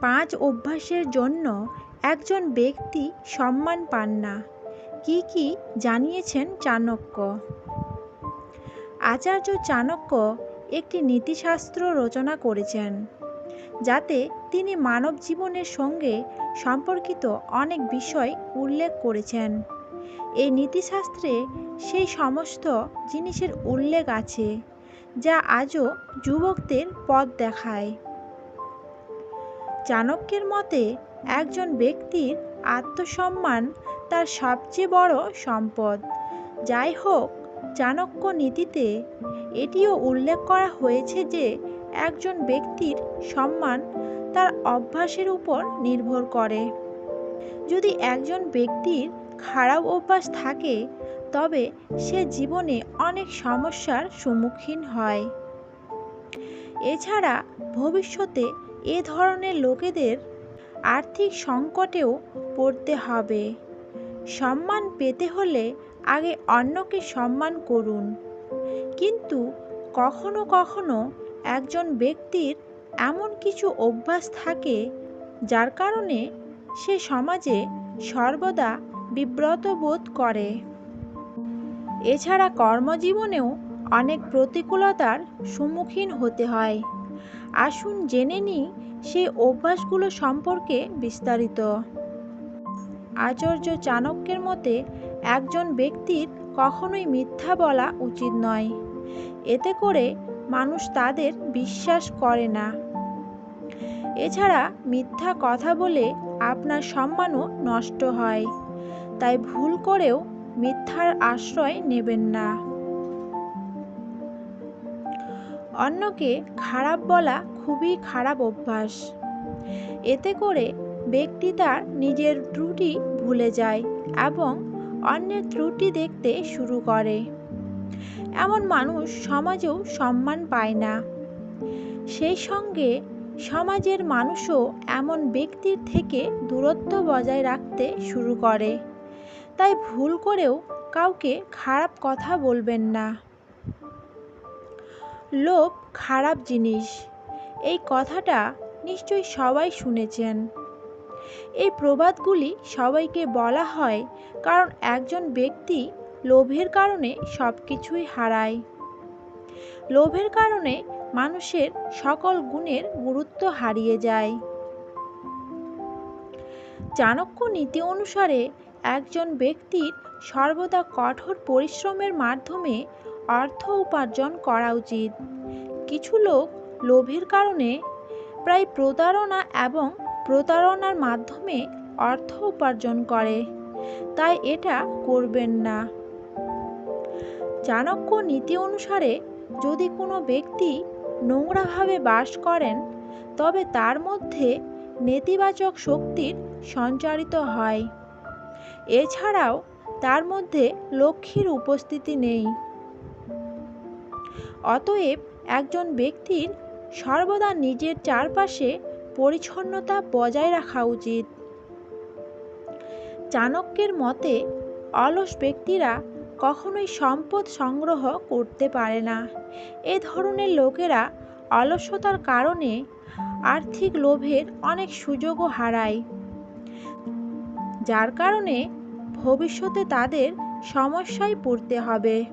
পাঁচ অভ্যাসের জন্য একজন ব্যক্তি সম্মান পান না। কি কি জানিয়েছেন চাণক্য? আচার্য চাণক্য একটি নীতিশাস্ত্র রচনা করেছেন, যাতে তিনি মানব জীবনের সঙ্গে সম্পর্কিত অনেক বিষয় উল্লেখ করেছেন। এই নীতিশাস্ত্রে সেই সমস্ত জিনিসের উল্লেখ আছে, যা আজও যুবকদের পথ দেখায়। চাণক্যের মতে, একজন ব্যক্তির আত্মসম্মান তার সবচেয়ে বড় সম্পদ। যাই হোক, চাণক্য নীতিতে এটিও উল্লেখ করা হয়েছে যে, একজন ব্যক্তির সম্মান তার অভ্যাসের উপর নির্ভর করে। যদি একজন ব্যক্তির খারাপ অভ্যাস থাকে, তবে সে জীবনে অনেক সমস্যার সম্মুখীন হয়। এছাড়া ভবিষ্যতে এ ধরনের লোকেদের আর্থিক সংকটেও পড়তে হবে। সম্মান পেতে হলে আগে অন্যকে সম্মান করুন। কিন্তু কখনো কখনো একজন ব্যক্তির এমন কিছু অভ্যাস থাকে, যার কারণে সে সমাজে সর্বদা বিব্রত বোধ করে। এছাড়া কর্মজীবনেও অনেক প্রতিকূলতার সম্মুখীন হতে হয়। আসুন জেনে নিই সেই অভ্যাসগুলো সম্পর্কে বিস্তারিত। আচার্য চাণক্যের মতে, একজন ব্যক্তির কখনোই মিথ্যা বলা উচিত নয়। এতে করে মানুষ তাদের বিশ্বাস করে না। এছাড়া মিথ্যা কথা বলে আপনার সম্মানও নষ্ট হয়। তাই ভুল করেও মিথ্যার আশ্রয় নেবেন না। অন্যকে খারাপ বলা খুবই খারাপ অভ্যাস। এতে করে ব্যক্তি তার নিজের ত্রুটি ভুলে যায় এবং অন্যের ত্রুটি দেখতে শুরু করে। এমন মানুষ সমাজেও সম্মান পায় না। সেই সঙ্গে সমাজের মানুষও এমন ব্যক্তির থেকে দূরত্ব বজায় রাখতে শুরু করে। তাই ভুল করেও কাউকে খারাপ কথা বলবেন না। লোভ খারাপ জিনিস। এই কথাটা নিশ্চয়ই সবাই শুনেছেন। এই প্রবাদগুলি সবাইকে বলা হয় কারণ একজন ব্যক্তি লোভের কারণে সব কিছুই হারায়। লোভের কারণে মানুষের সকল গুণের গুরুত্ব হারিয়ে যায়। চাণক্য নীতি অনুসারে একজন ব্যক্তির সর্বদা কঠোর পরিশ্রমের মাধ্যমে অর্থ উপার্জন করা উচিত। কিছু লোক লোভের কারণে প্রায় প্রতারণা এবং প্রতারণার মাধ্যমে অর্থ উপার্জন করে, তাই এটা করবেন না। চাণক্য নীতি অনুসারে যদি কোনো ব্যক্তি নোংরাভাবে বাস করেন, তবে তার মধ্যে নেতিবাচক শক্তির সঞ্চারিত হয়। এছাড়াও তার মধ্যে লক্ষ্মীর উপস্থিতি নেই। অতএব একজন ব্যক্তির সর্বদা নিজের চারপাশে পরিচ্ছন্নতা বজায় রাখা উচিত। চাণক্যের মতে, অলস ব্যক্তিরা কখনোই সম্পদ সংগ্রহ করতে পারে না। এ ধরনের লোকেরা অলসতার কারণে আর্থিক লোভের অনেক সুযোগও হারায়। যার কারণে ভবিষ্যতে তাদের সমস্যায় পড়তে হবে।